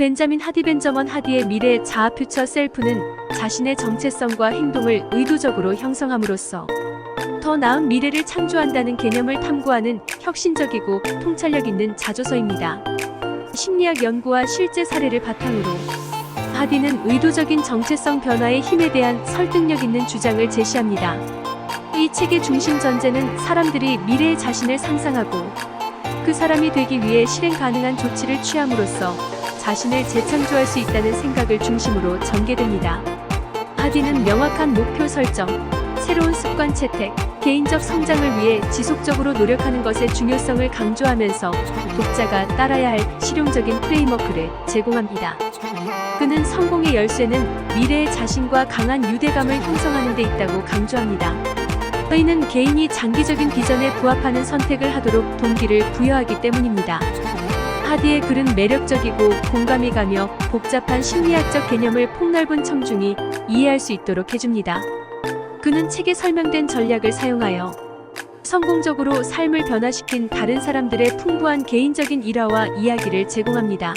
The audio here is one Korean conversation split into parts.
벤자민 하디 벤저먼 하디의 미래 자아 퓨처 셀프는 자신의 정체성과 행동을 의도적으로 형성함으로써 더 나은 미래를 창조한다는 개념을 탐구하는 혁신적이고 통찰력 있는 자조서입니다. 심리학 연구와 실제 사례를 바탕으로 하디는 의도적인 정체성 변화의 힘에 대한 설득력 있는 주장을 제시합니다. 이 책의 중심 전제는 사람들이 미래의 자신을 상상하고 그 사람이 되기 위해 실행 가능한 조치를 취함으로써 자신을 재창조할 수 있다는 생각을 중심으로 전개됩니다. 하디는 명확한 목표 설정, 새로운 습관 채택, 개인적 성장을 위해 지속적으로 노력하는 것의 중요성을 강조하면서 독자가 따라야 할 실용적인 프레임워크를 제공합니다. 그는 성공의 열쇠는 미래의 자신과 강한 유대감을 형성하는 데 있다고 강조합니다. 그이는 개인이 장기적인 비전에 부합하는 선택을 하도록 동기를 부여하기 때문입니다. 하디의 글은 매력적이고 공감이 가며 복잡한 심리학적 개념을 폭넓은 청중이 이해할 수 있도록 해줍니다. 그는 책에 설명된 전략을 사용하여 성공적으로 삶을 변화시킨 다른 사람들의 풍부한 개인적인 일화와 이야기를 제공합니다.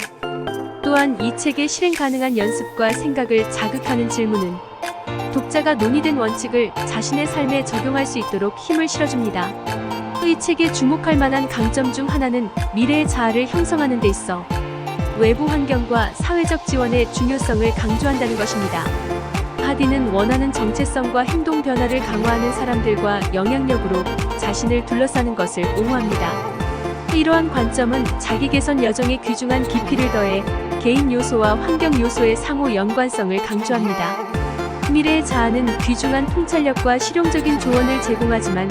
또한 이 책의 실행 가능한 연습과 생각을 자극하는 질문은 독자가 논의된 원칙을 자신의 삶에 적용할 수 있도록 힘을 실어줍니다. 이 책에 주목할 만한 강점 중 하나는 미래의 자아를 형성하는 데 있어 외부 환경과 사회적 지원의 중요성을 강조한다는 것입니다. 하디는 원하는 정체성과 행동 변화를 강화하는 사람들과 영향력으로 자신을 둘러싸는 것을 옹호합니다. 이러한 관점은 자기 개선 여정에 귀중한 깊이를 더해 개인 요소와 환경 요소의 상호 연관성을 강조합니다. 미래의 자아는 귀중한 통찰력과 실용적인 조언을 제공하지만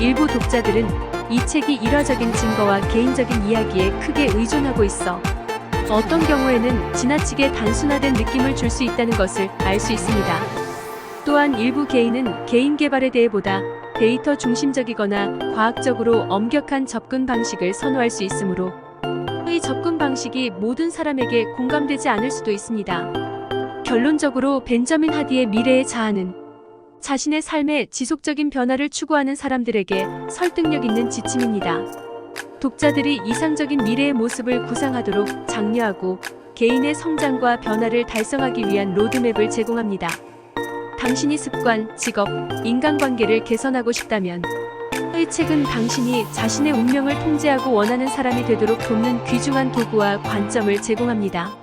일부 독자들은 이 책이 일화적인 증거와 개인적인 이야기에 크게 의존하고 있어 어떤 경우에는 지나치게 단순화된 느낌을 줄 수 있다는 것을 알 수 있습니다. 또한 일부 개인은 개인 개발에 대해 보다 데이터 중심적이거나 과학적으로 엄격한 접근 방식을 선호할 수 있으므로 이 접근 방식이 모든 사람에게 공감되지 않을 수도 있습니다. 결론적으로 벤자민 하디의 미래의 자아는 자신의 삶에 지속적인 변화를 추구하는 사람들에게 설득력 있는 지침입니다. 독자들이 이상적인 미래의 모습을 구상하도록 장려하고 개인의 성장과 변화를 달성하기 위한 로드맵을 제공합니다. 당신이 습관, 직업, 인간관계를 개선하고 싶다면 이 책은 당신이 자신의 운명을 통제하고 원하는 사람이 되도록 돕는 귀중한 도구와 관점을 제공합니다.